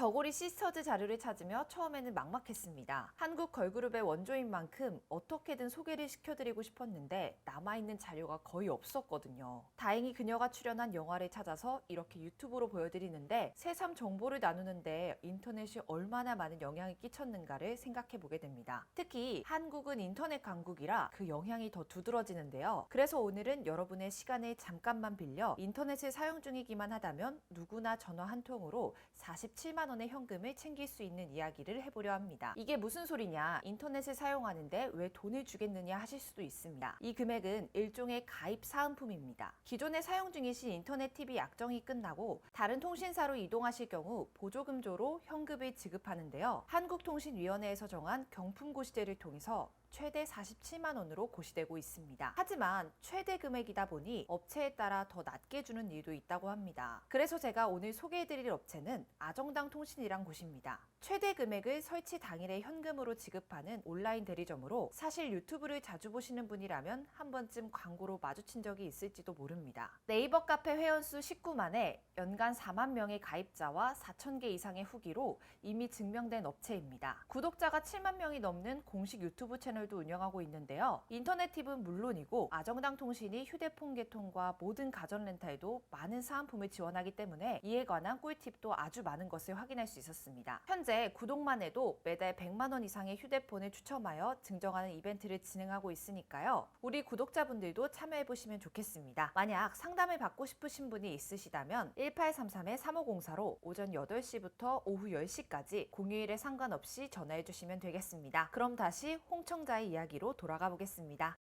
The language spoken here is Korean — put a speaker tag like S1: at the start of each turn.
S1: 저고리 시스터즈 자료를 찾으며 처음에는 막막했습니다. 한국 걸그룹의 원조인 만큼 어떻게든 소개를 시켜드리고 싶었는데 남아있는 자료가 거의 없었거든요. 다행히 그녀가 출연한 영화를 찾아서 이렇게 유튜브로 보여드리는데 새삼 정보를 나누는데 인터넷이 얼마나 많은 영향을 끼쳤는가를 생각해 보게 됩니다. 특히 한국은 인터넷 강국이라 그 영향이 더 두드러지는데요. 그래서 오늘은 여러분의 시간을 잠깐만 빌려 인터넷을 사용 중이기만 하다면 누구나 전화 한 통으로 47만 원의 현금을 챙길 수 있는 이야기를 해보려 합니다. 이게 무슨 소리냐? 인터넷을 사용하는데 왜 돈을 주겠느냐 하실 수도 있습니다. 이 금액은 일종의 가입 사은품입니다. 기존에 사용 중이신 인터넷 TV 약정이 끝나고 다른 통신사로 이동하실 경우 보조금조로 현금을 지급하는데요. 한국통신위원회에서 정한 경품고시제를 통해서 최대 47만 원으로 고시되고 있습니다. 하지만 최대 금액이다 보니 업체에 따라 더 낮게 주는 일도 있다고 합니다. 그래서 제가 오늘 소개해드릴 업체는 아정당 통신이란 곳입니다. 최대 금액을 설치 당일에 현금으로 지급하는 온라인 대리점으로 사실 유튜브를 자주 보시는 분이라면 한 번쯤 광고로 마주친 적이 있을지도 모릅니다. 네이버 카페 회원수 19만에 연간 4만 명의 가입자와 4천 개 이상의 후기로 이미 증명된 업체입니다. 구독자가 7만 명이 넘는 공식 유튜브 채널도 운영하고 있는데요. 인터넷 팁은 물론이고 아정당 통신이 휴대폰 개통과 모든 가전 렌탈도 많은 사은품을 지원하기 때문에 이에 관한 꿀팁도 아주 많은 것을 확인할 수 있었습니다. 현재 구독만 해도 매달 100만 원 이상의 휴대폰을 추첨하여 증정하는 이벤트를 진행하고 있으니까요. 우리 구독자분들도 참여해 보시면 좋겠습니다. 만약 상담을 받고 싶으신 분이 있으시다면 1833-3504로 오전 8시부터 오후 10시까지 공휴일에 상관없이 전화해 주시면 되겠습니다. 그럼 다시 홍청자의 이야기로 돌아가 보겠습니다.